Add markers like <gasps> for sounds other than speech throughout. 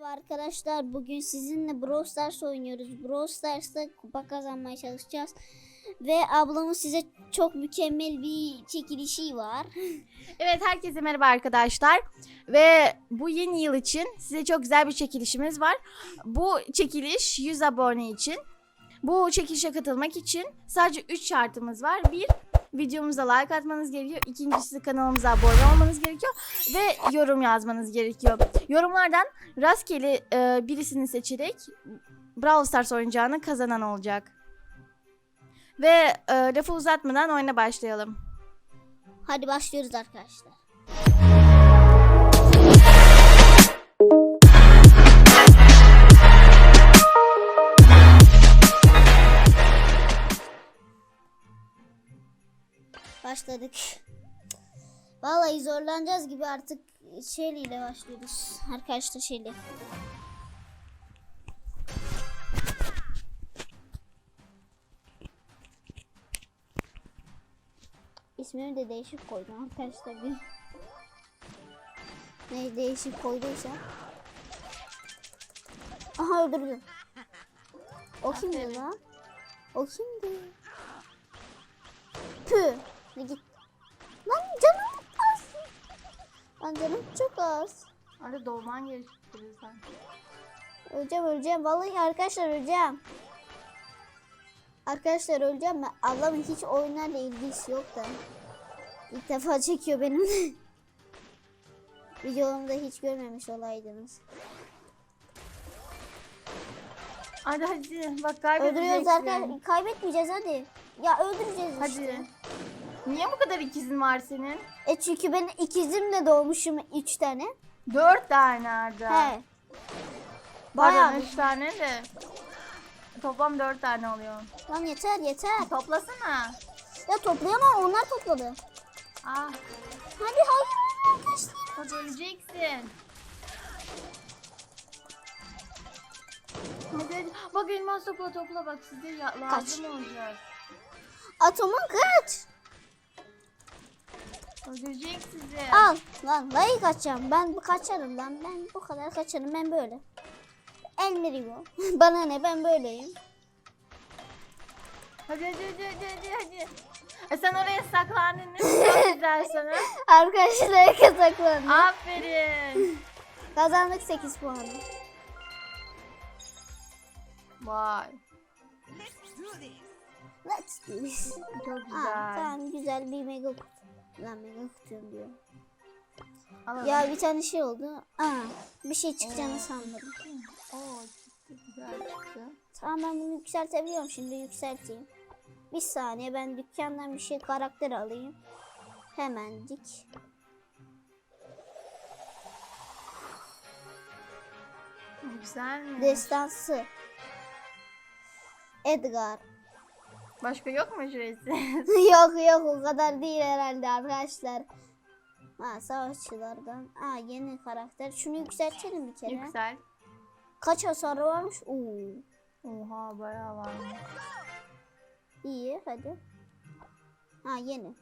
Merhaba arkadaşlar. Bugün sizinle Brawl Stars oynuyoruz. Brawl Stars'ta kupa kazanmaya çalışacağız. Ve ablamın size çok mükemmel bir çekilişi var. <laughs> Evet herkese merhaba arkadaşlar. Ve bu yeni yıl için size çok güzel bir çekilişimiz var. Bu çekiliş 100 abone için. Bu çekilişe katılmak için sadece 3 şartımız var. Bir, videomuza like atmanız gerekiyor. İkincisi kanalımıza abone olmanız gerekiyor. Ve yorum yazmanız gerekiyor. Yorumlardan rastgele e, birisini seçerek Brawl Stars oyuncağını kazanan olacak. Ve e, lafı uzatmadan oyuna başlayalım. Hadi başlıyoruz arkadaşlar. Başladık. Vallahi zorlanacağız gibi artık Shelly ile başlıyoruz. Arkadaşlar Shelly. İsmimi de değişik koydum arkadaşlar. Bir... <laughs> Ne değişik koyduysa. Aha öldürdüm. O kimdi lan? O kimdi? Püh. Ne git. Lan canım az. Lan canım çok az. Arada doğman gerekiyor sen. Öleceğim öleceğim. Vallahi arkadaşlar öleceğim. Arkadaşlar öleceğim ben. Ablamın hiç oyunlarla ilgisi yok da. İlk defa çekiyor benimle. <laughs> Videolarımda hiç görmemiş olaydınız. Hadi hadi bak Öldürüyoruz kaybedeceksin. arkadaşlar. Kaybetmeyeceğiz hadi. Ya öldüreceğiz Hadi. işte. Niye bu kadar ikizin var senin? E çünkü ben ikizimle doğmuşum 3 tane. Dört tane Arda. He. Bayağı. Pardon üç tane de. Toplam dört tane oluyor. Lan yeter yeter. Toplasana. Ya toplayamam onlar topladı. Ah Hadi hayır arkadaşlar. bak öleceksin. Hadi hadi. Bak elmas topla topla bak size ya, lazım olacak. Atomun kaç. Öldürecek sizi. Al lan layık kaçacağım. Ben bu kaçarım lan. Ben bu kadar kaçarım. Ben böyle. Elmerigo. <laughs> Bana ne ben böyleyim. Hadi hadi hadi hadi hadi. E sen oraya saklandın mi? Çok <laughs> güzel sana. Arkadaşlar kazaklandı. Aferin. <laughs> Kazandık 8 puanı. Vay. Let's do this. Çok Aa, güzel. tamam güzel bir mega kutu. Lan mega kutuyum diyor. Alalım. Ya bir tane şey oldu. Aa, bir şey çıkacağını sandım. Oo, çıktı, güzel çıktı. Tamam ben bunu yükseltebiliyorum şimdi yükselteyim. Bir saniye ben dükkandan bir şey karakter alayım. Hemencik. Güzel mi? Destansı. Edgar. Başka yok mu ücretsiz? <laughs> yok yok o kadar değil herhalde arkadaşlar. Ha savaşçılardan. Aa yeni karakter. Şunu yükseltelim bir kere. Yüksel. Kaç hasarı varmış? Oo. Oha bayağı var. İyi hadi. Ha yeni.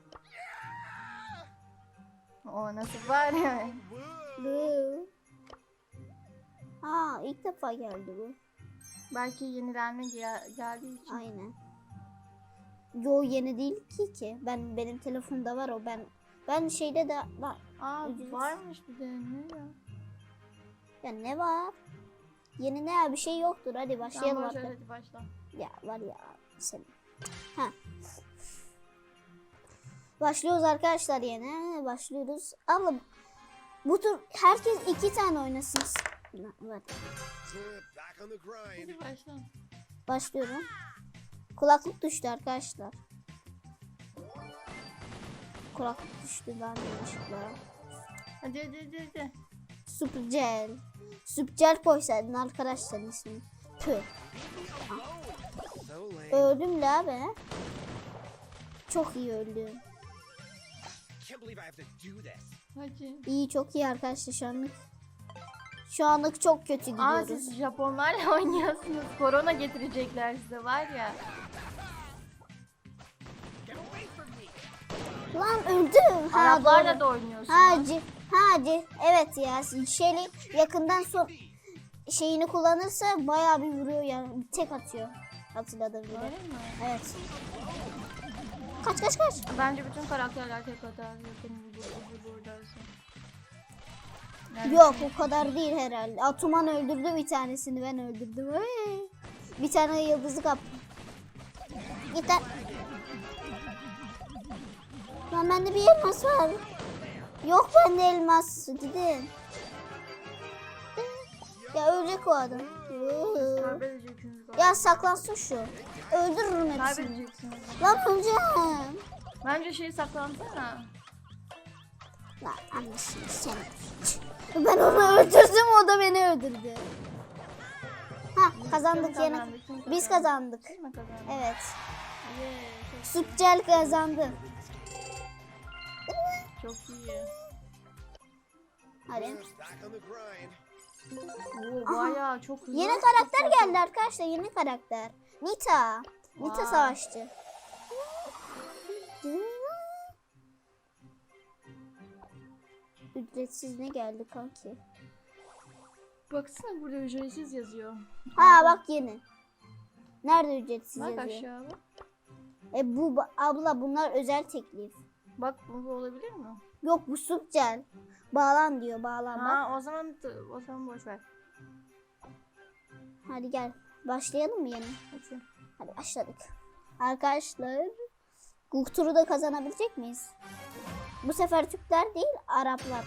O nasıl var ya? Bu. Ha ilk defa geldi bu. Belki yenilenme gel- geldiği için. Aynen. Yo yeni değil ki ki. Ben benim telefonda var o ben. Ben şeyde de var. Aa Ücretsiz. varmış bir de ne ya? Ya ne var? Yeni ne ya bir şey yoktur. Hadi başlayalım Tamam artık. hadi başla. Ya var ya senin. Ha. Başlıyoruz arkadaşlar yine. Başlıyoruz. Abla bu tur herkes iki tane oynasın. Hadi başla. Başlıyorum. Kulaklık düştü arkadaşlar. Kulaklık düştü ben yanlışlıkla. Hadi hadi hadi hadi. Süpürcel. Süpürcel koysaydın arkadaşlar ismini. Tüh. Öldüm la be. Çok iyi öldüm. İyi çok iyi arkadaşlar şu anlık. Şu anlık çok kötü Aa gidiyoruz. siz Japonlarla <laughs> oynuyorsunuz. Korona getirecekler size var ya. Lan öldüm. Ha, Araplarla doğru. da oynuyorsunuz. Ha, ci- ha, ci- evet ya. Şeyli yakından son şeyini kullanırsa bayağı bir vuruyor yani. Bir tek atıyor. Hatırladığım gibi. Öyle mi? Evet. Kaç kaç kaç. Bence bütün karakterler tek atar. Yok o kadar değil herhalde. Atuman öldürdü bir tanesini ben öldürdüm. Bir tane yıldızı kaptım. Git lan. Lan bende bir elmas var. Yok bende elmas. Gidin. Ya ölecek o adam. Ya saklansın şu. Öldürürüm hepsini. Lan öleceğim. Bence şey saklansana. Lan annesini sen. Ben onu öldürdüm o da beni öldürdü. Ha kazandık yine. Biz kazandı? kazandık. Evet. Yeah, Sütcel kazandı. Çok, iyi. Hadi. Oo, bayağı çok hızlı. Yeni karakter geldi arkadaşlar. Yeni karakter. Nita. Nita Vay. savaşçı. Ücretsiz ne geldi kanki? Baksana burada ücretsiz yazıyor. Ha bak yeni. Nerede ücretsiz Bak yazıyor? aşağı bak. E bu abla bunlar özel teklif. Bak bu olabilir mi? Yok bu Sütcel. Bağlan diyor bağlan bak. Ha o zaman o zaman boş ver. Hadi gel. Başlayalım mı yeni? Hadi. Hadi başladık. Arkadaşlar turu da kazanabilecek miyiz? Bu sefer Türkler değil Araplar.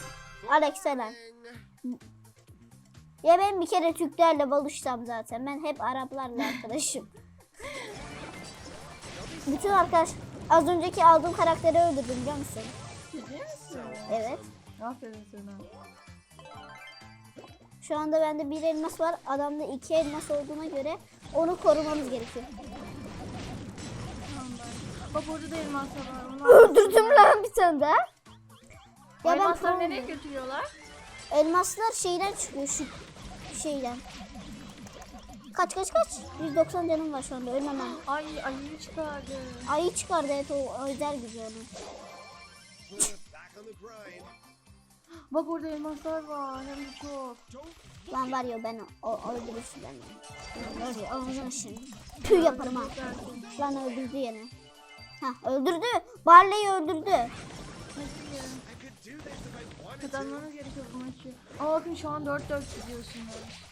Aleykümselam. Ya ben bir kere Türklerle balışsam zaten. Ben hep Araplarla arkadaşım. <laughs> Bütün arkadaş az önceki aldığım karakteri öldürdüm biliyor musun? Ciddi misin? Evet. Aferin sana. Şu anda bende bir elmas var. Adamda iki elmas olduğuna göre onu korumamız gerekiyor. Tamam ben. Bak orada da elmaslar var. Onlar <laughs> Öldürdüm lan bir tane daha. Ya ben elmasları nereye götürüyorlar? Elmaslar şeyden çıkıyor şu şeyden. Kaç kaç kaç. 190 canım var şu anda ölmem ben. Ay ayıyı çıkardı. Ayı çıkardı evet o özel onun. Grind. Bak orada elmaslar var. Hem de çok. Lan var ya ben o, o öldürürsün. Var ya ağzına şimdi. Tüy yaparım ha. Lan öldürdü yine. Ha öldürdü. Barley'i öldürdü. Kazanmanız gerekiyor bu maçı. Aa bakın şu an 4-4 gidiyorsunuz.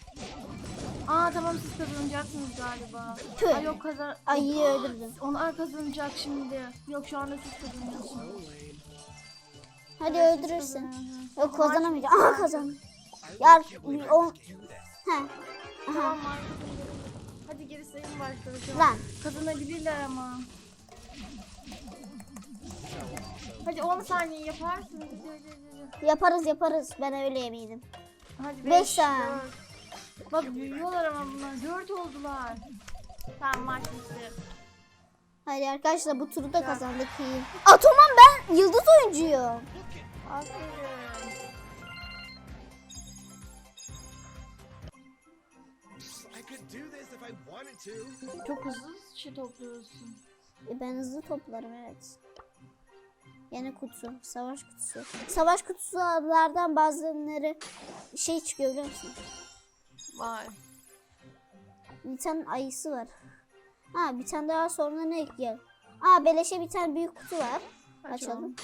Aa tamam siz kazanacaksınız galiba. Tüh. Ay yok kazan... Ayıyı öldürdüm. <gasps> Onlar kazanacak şimdi. Yok şu anda siz kazanıyorsunuz. Hadi öldürürsün. Yok kazanamayacağım. Aha kazan. Ya o... He. Tamam maç bitti. Hadi geri şu an. Lan. Kazanabilirler ama. Hadi 10 saniye yaparsınız. Hadi hadi hadi. hadi. Yaparız yaparız. Ben öyle eminim. Hadi Beş beş, saniye. dört. Bak büyüyorlar ama bunlar. 4 oldular. Tamam maç bitti. Hadi arkadaşlar bu turu da kazandık iyi. Atoman ben yıldız oyuncuyum. Aferin. I could do this if I wanted to. Çok hızlı şey topluyorsun. E, Ben hızlı toplarım evet. Yeni kutu, savaş kutusu. Savaş kutulardan bazıları şey çıkıyor biliyor musun? Vay. Bir tane ayısı var. Ha bir tane daha sonra ne gel? Aa beleşe bir tane büyük kutu var. Açalım.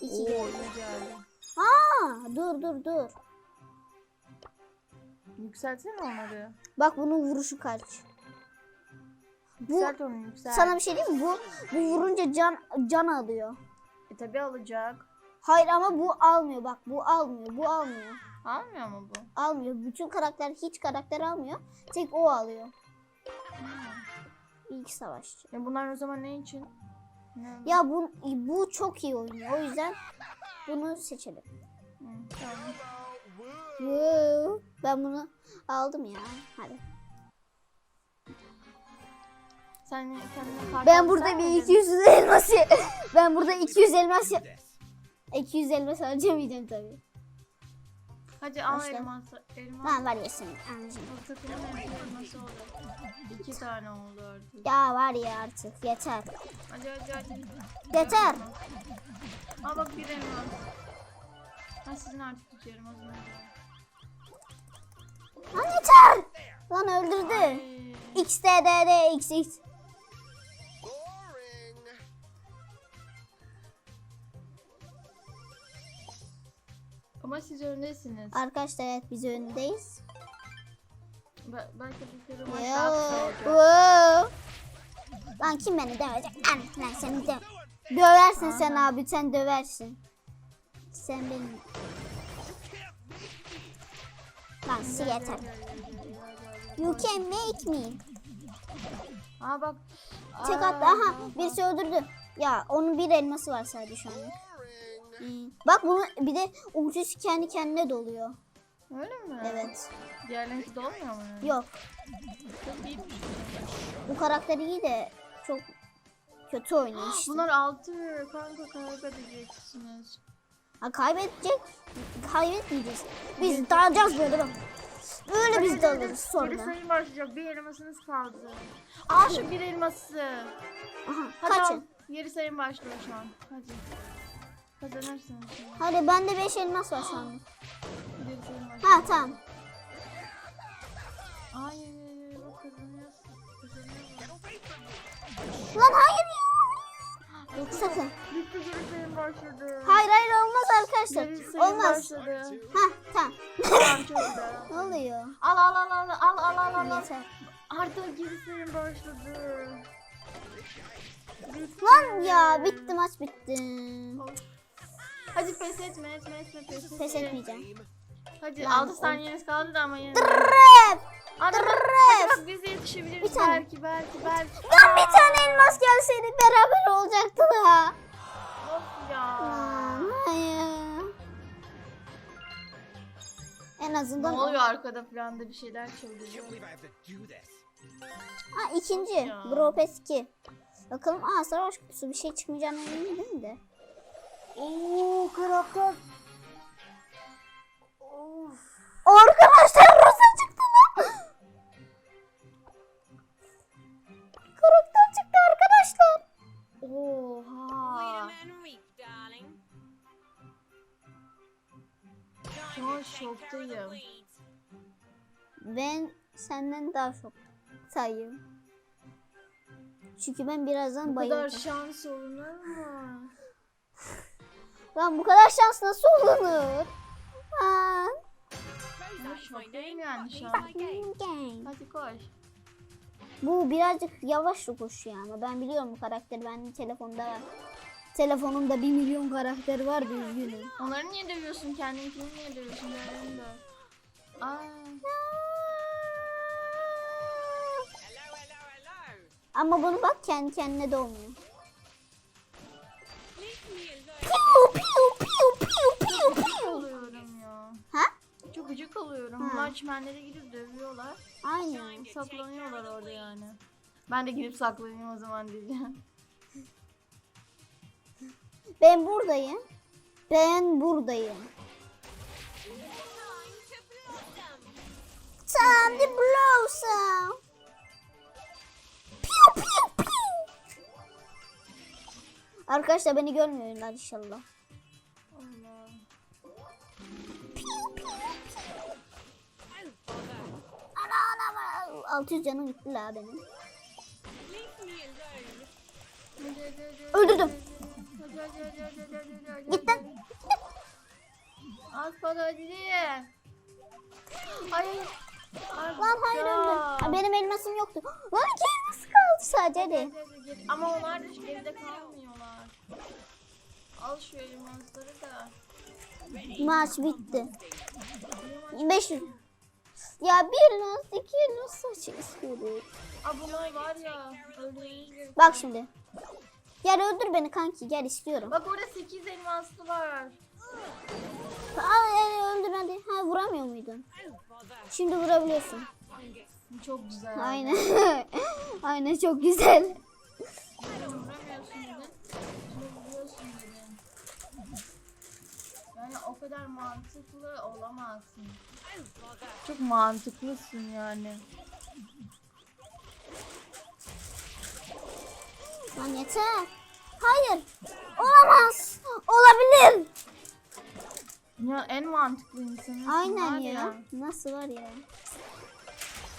İki Oo geldi. Aa dur dur dur. Yükseltsene onları. Bak bunun vuruşu kaç. Bu Yükselt onu yükselt. sana bir şey diyeyim mi? Bu, bu vurunca can can alıyor. E tabi alacak. Hayır ama bu almıyor bak bu almıyor bu almıyor. Almıyor mu bu? Almıyor. Bütün karakter hiç karakter almıyor. Tek o alıyor. İlk savaşçı. E bunlar o zaman ne için? Ne? Ya bu, bu çok iyi oynuyor. O yüzden bunu seçelim. Hı, tamam. Woo. Ben bunu aldım ya. Hadi. Sen kendine <laughs> Ben burada bir dedim. 200 elmas ben burada 200 elmas Do this. 200 elmas harcamayacağım tabii. Hadi al Başla. elması. Elmas. Lan var elması oldu. İki tane oldu artık. Ya var ya artık yeter. Hadi hadi hadi. Yeter. Al bak bir elmas. Ben sizin artık tutuyorum o zaman. Ay onu öldürdü. Ay. XDDD XX. Ama siz öndesiniz. Arkadaşlar evet biz öndeyiz. Be- belki bir kere maç daha. Wow. Lan kim beni dövecek? Lan, lan seni döv. Döversin sen abi sen döversin. Sen benim. Lan su yeter. You can make me. Aa bak. Tek Aa, attı. Aha birisi öldürdü. Ya onun bir elması var sadece şu an. Bak bunu bir de ultisi kendi kendine doluyor. Öyle mi? Evet. Diğerlerinki dolmuyor mu? yani? Yok. Çok. Bu karakter iyi de çok kötü oynuyor işte. Bunlar altı kanka kaybedeceksiniz. Ha, kaybedecek. Kaybetmeyeceğiz. Biz dalacağız böyle bak. Böyle biz dalırız Geri sonra. sayım başlayacak. Bir elmasınız kaldı. Al şu bir elması. Aha, Hadi al. kaçın. Geri sayım başlıyor şu an. Hadi. Kazanırsınız. Hadi bende 5 elmas var şu an. Geri sayım başlıyor. Ha tamam. Hayır, kazanıyorsun. Kazanıyorsun. Lan hayır ya. Sakın. Bitti sayım başladı. Hayır hayır olmaz arkadaşlar. Olmaz. başladı. Ha tamam. <laughs> Ne oluyor? Al al al al al al al al. Yeter. Artık sayım başladı. Lan ya bitti maç bitti. Hadi pes etme etme etme pes etme. Pes etmeyeceğim. Hadi Lan 6 o- saniyeniz kaldı da ama yine. Ref. Hadi bak, Ref. hadi bak biz de yetişebiliriz. Bir. Belki belki belki. Lan bir tane elmas gelseydi beraber olacaktı da. Of ya. Lan, Hayır. En Ne oluyor arkada falan da bir şeyler this. Ha ikinci. Bro 2. Bakalım aa savaş kutusu bir şey çıkmayacağına eminim de. Oo karakter. Of. Arkadaşlar Rosa çıktı lan. Karakter çıktı arkadaşlar. Oha. Şu an şoktayım. Ben senden daha çok sayıyorum. Çünkü ben birazdan Bu kadar bayılacağım. şans olunur mu? <laughs> Lan bu kadar şans nasıl olunur? Hadi koş. Bu birazcık yavaş koşuyor ama ben biliyorum bu karakteri. Benim telefonda var. Telefonumda 1 milyon karakter var üzgünüm. Onları niye dövüyorsun? Kendininkini niye dövüyorsun? Aa. Ama bunu bak kendi kendine de olmuyor. Piu piu piu piu oluyorum ya. Ha? Çok gıcık oluyorum. Ha. Maçmenlere gidip dövüyorlar. Aynen. Saklanıyorlar orada yani. Ben de gidip saklanayım o zaman diyeceğim. Ben buradayım. Ben buradayım. Time to blossom. Piu piu piu. Arkadaşlar beni görmüyorlar inşallah. 600 canım gitti la benim. Öldürdüm. hadi, hadi, hadi, hadi, hadi, hadi, hadi, Git lan. hadi. Az para. Ay. Ay, Lan hayır öldüm. Benim elmasım yoktu. Lan iki elması kaldı sadece hadi. Ama onlar da geride kalmıyorlar. Al şu elmasları da. Maç bitti. 500. Ya bir elmas, iki elmas saç istiyorum. Aa bunlar var ya. Öldürüyoruz. Bak şimdi. Gel öldür beni kanki gel istiyorum. Bak orada 8 elmaslı var. Al el öldür hadi. Ha vuramıyor muydun? Şimdi vurabiliyorsun. Çok güzel. Aynen. <laughs> Aynen çok güzel. Vuramıyorsun. kadar mantıklı olamazsın. Çok mantıklısın yani. Lan yeter. Hayır. Olamaz. Olabilir. Ya en mantıklı insanın. Aynen ya. ya. Nasıl var ya?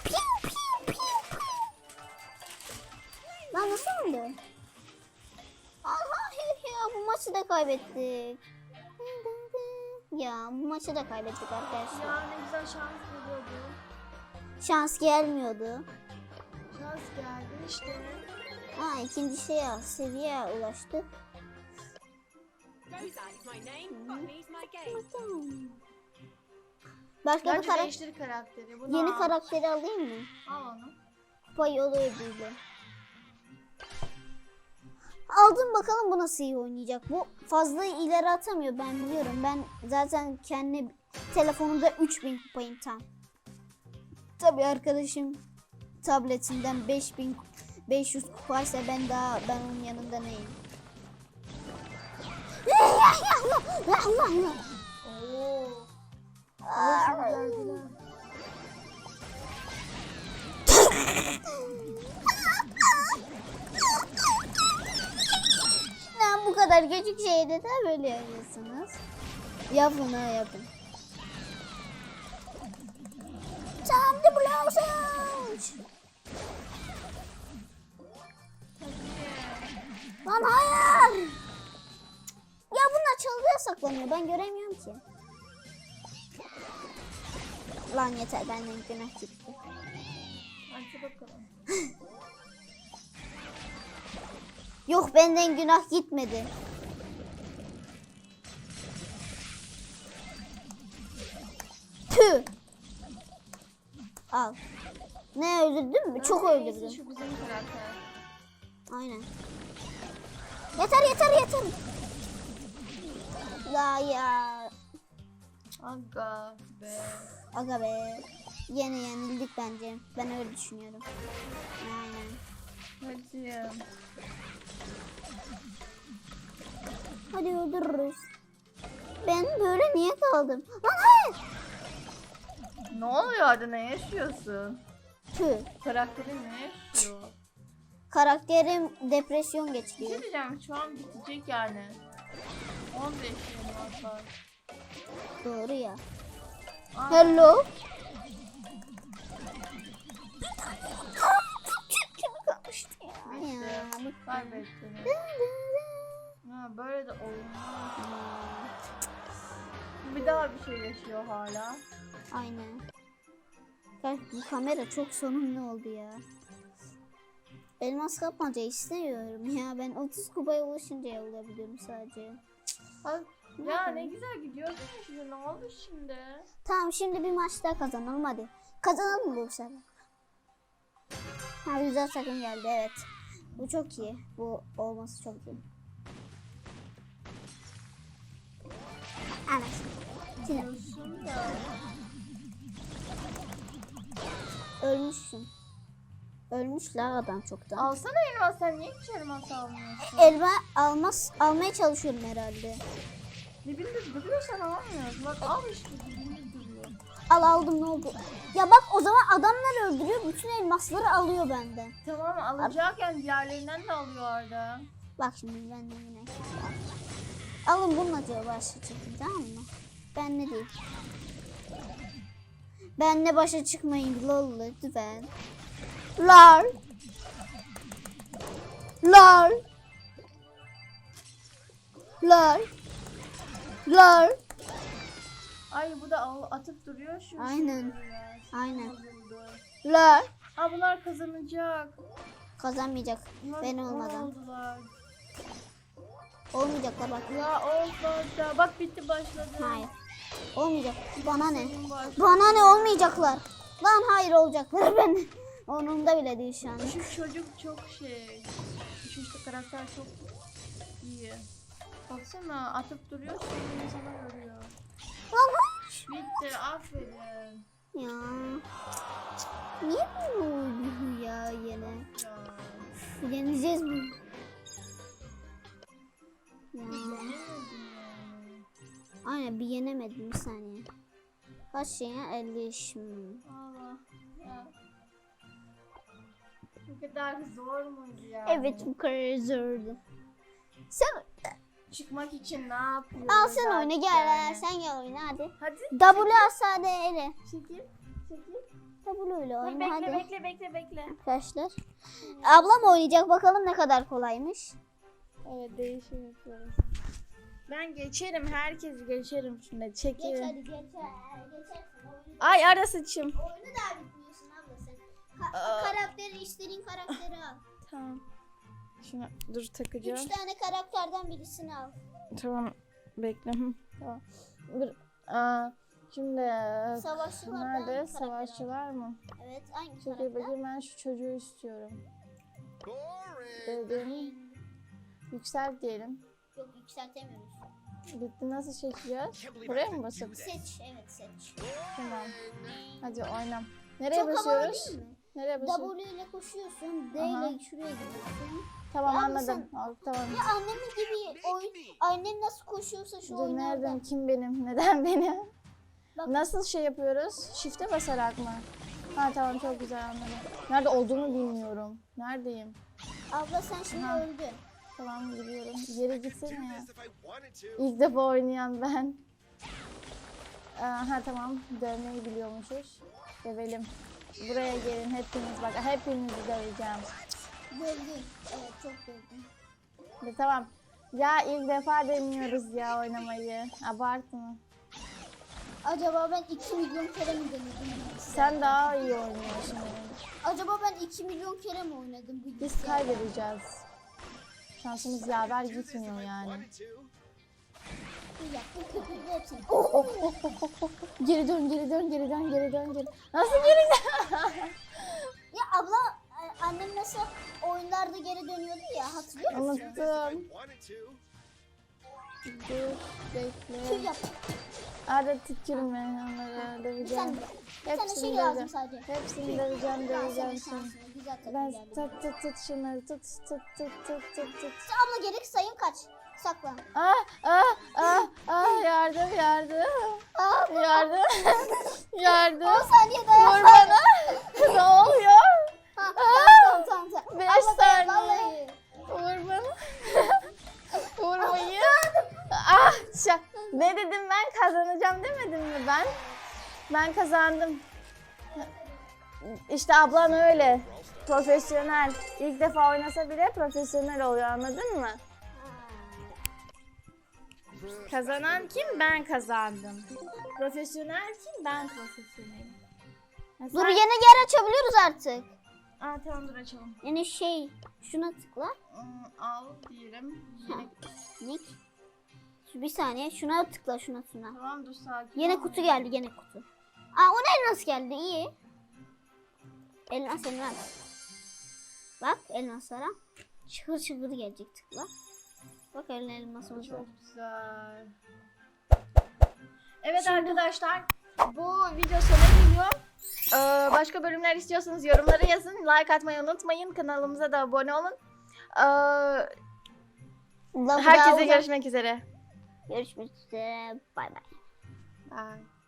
Piu piu piu piu. Lan nasıl oldu? Allah ya bu maçı da kaybettik. Ya bu maçı da kaybettik arkadaşlar. Ya ne güzel şans geliyordu. Şans gelmiyordu. Şans geldi işte. Ha ikinci but me's my game. Başka bir karakter. değiştir karakteri. Bunu Yeni al. karakteri alayım mı? Al onu. Kupa yolu ödüldü. Aldım bakalım bu nasıl iyi oynayacak. Bu fazla ileri atamıyor ben biliyorum. Ben zaten kendi telefonumda 3000 kupayım tam. Tabii arkadaşım tabletinden 5000 500 kupaysa ben daha ben onun yanında neyim? <laughs> <laughs> <laughs> Lan bu kadar küçük şeyde de böyle yapıyorsunuz. Yapın ha yapın. Time to blow Lan hayır. Ya bunlar çalıya saklanıyor. Ben göremiyorum ki. Lan yeter benden günah gitti. Hadi bakalım. <laughs> Yok benden günah gitmedi. Tüh. Al. Ne öldürdün mü? Çok öldürdüm. Şu bizim karakter. Aynen. Yeter yeter yeter. La ya. Aga be. Aga be. Yine yenildik bence. Ben öyle düşünüyorum. Aynen. Hadi. Hadi öldürürüz. Ben böyle niye kaldım? Lan hayır. Ne oluyor orada ne yaşıyorsun? Tüh. Karakterin ne yaşıyor? Karakterim depresyon Bir şey geçiriyor. diyeceğim şu an bitecek yani. 15 yıl var. Doğru ya. Aa, Hello. <laughs> Bitti. Kaybettiniz. Ha, böyle de olmaz. Bir daha bir şey yaşıyor hala. Aynen. Bak bu kamera çok sonumlu oldu ya. Elmas kapmaca istemiyorum ya. Ben 30 kupaya ulaşınca olabiliyorum sadece. Ha, ya ne güzel gidiyordun ya şimdi ne oldu şimdi? Tamam şimdi bir maç daha kazanalım hadi. Kazanalım bu sefer. Ha güzel takım geldi evet. Bu çok iyi. Bu olması çok iyi. Evet. Şimdi ölmüşsün. Ölmüş la adam çoktan. Alsana elmas sen niye hiç elmas almıyorsun? Elma almaz almaya çalışıyorum herhalde. Dibinde duruyor sen alamıyorsun. Bak al işte. Al aldım ne oldu? Ya bak o zaman adamlar öldürüyor bütün elmasları alıyor benden. Tamam alacakken diğerlerinden de alıyor orada. Bak şimdi ben de yine. Alın bununla diyor başa çıkın tamam mı? Ben ne diyeyim? Benle başa çıkmayın lol lütfen. Lar. Lar. Lar. Lar. Ay bu da atıp duruyor şu. Aynen. şeyleri. Aynen. Lar. Aa bunlar kazanacak. Kazanmayacak. Bunlar Ben olmadan. Oldular. Olmayacaklar bak. Ya olmadı. Bak bitti başladı. Hayır. Olmayacak. Bana ne? Bana ne olmayacaklar? Lan hayır olacaklar <laughs> ben. Onun da bile değil şu an. Şu çocuk çok şey. Şu işte karakter çok iyi. Baksana atıp duruyor şimdi Bitti aferin. Ya. Niye böyle oldu ya yine? Ya. Yeneceğiz mi? Ya. Aynen bir yenemedim bir saniye. Kaç şey ya? 50 iş. Hmm. Allah. Ya. Bu kadar zor muydu ya? Evet bu kadar zordu. Sen Çıkmak için ne yapıyorsun? al sen oyna gel yani? sen gel oyna hadi. Hadi. W asade ele. Çekil. Çekil. W ile oyna bekle hadi. bekle bekle bekle. Arkadaşlar. Ablam oynayacak bakalım ne kadar kolaymış. Evet değişim yapıyoruz. Ben geçerim herkesi geçerim şimdi çekerim. hadi geç. Geçersin oyunu. Ay ara sıçım. Oyunu da bitmiyorsun abla sen. Ka- karakteri istediğin karakteri al. Tamam. Şunu dur takacağım. Üç tane karakterden birisini al. Tamam bekle. Tamam. Dur. Aa, şimdi Savaşçılardan nerede? karakter Savaşçı al. var mı? Evet hangi Çok iyi karakter? bakayım ben şu çocuğu istiyorum. Dedim. Yükselt diyelim. Yok yükseltemiyoruz. Bitti nasıl çekeceğiz? Buraya mı basıp? Seç evet seç. Tamam. Hadi oyna. Nereye Çok basıyoruz? Nereye basıyoruz? W ile koşuyorsun. D ile şuraya gidiyorsun. Tamam Ya anladım. Al, tamam. Ya annemin gibi oyun annem nasıl koşuyorsa şu Dur oyunlarda. nereden? Kim benim? Neden <laughs> benim? Bak. Nasıl şey yapıyoruz? Shift'e basarak mı? Ha tamam çok güzel anladım. Nerede olduğumu bilmiyorum. Neredeyim? Abla sen şimdi Ha. öldün. Tamam gidiyorum. Geri gitsene ya. this if I wanted to. İlk defa oynayan ben. Aa, ha tamam dövmeyi biliyormuşuz. Dövelim. Buraya gelin hepiniz bak hepinizi döveceğim. Evet çok. De, tamam. Ya ilk defa deniyoruz ya oynamayı. Abartma. Acaba ben 2 milyon kere mi denedim? Sen daha iyi oynuyorsun. Acaba ben 2 milyon kere mi oynadım bu Biz kaybedeceğiz. Şansımız yaver gitmiyor yani. Oh, oh, oh, oh, oh. Geri dön, geri dön, geri dön, geri dön, geri. Nasıl geri dön? Ya abla annem mesela oyunlarda geri dönüyordu ya hatırlıyor musun? To. Dur, Tüh bekle. yaptım. Arada tükürme onları Bir tane döveceğim. Bir tane şey lazım döveceğim. sadece. Hepsini döveceğim, döveceğim şimdi. Güzel tabii Ben geldi. tut tut tut şunları tut tut tut tut tut tut. Abla geri sayın kaç? Saklan. Ah ah ah ah yardım yardım. Aa, Yardım. <laughs> yardım. 10 saniye dayan. Vur bana. <laughs> ne oluyor? Ha, tamam tamam tamam. Beş saniye. Vur bana. <laughs> Vurmayı. ah şa- Ne dedim ben kazanacağım demedim mi ben? Ben kazandım. İşte ablam öyle. Profesyonel. İlk defa oynasa bile profesyonel oluyor anladın mı? Kazanan kim? Ben kazandım. Profesyonel kim? Ben profesyonelim. Dur yeni yer açabiliyoruz artık. Aa tamam dur açalım. Yani şey şuna tıkla. Hmm, al diyelim. Yeni... Nick. Şu bir saniye şuna tıkla şuna şuna. Tamam dur sakin Yine ol. kutu geldi yine kutu. Aa o ne elmas geldi iyi. Elmas elmas. Bak elmaslara. Çıkır çıkır gelecek tıkla. Bak eline elmasımız var. Çok güzel. Evet arkadaşlar bu video sona geliyor. Ee, başka bölümler istiyorsanız yorumlara yazın. Like atmayı unutmayın. Kanalımıza da abone olun. Ee, herkese görüşmek üzere. Görüşmek üzere. Bay bay. Bye.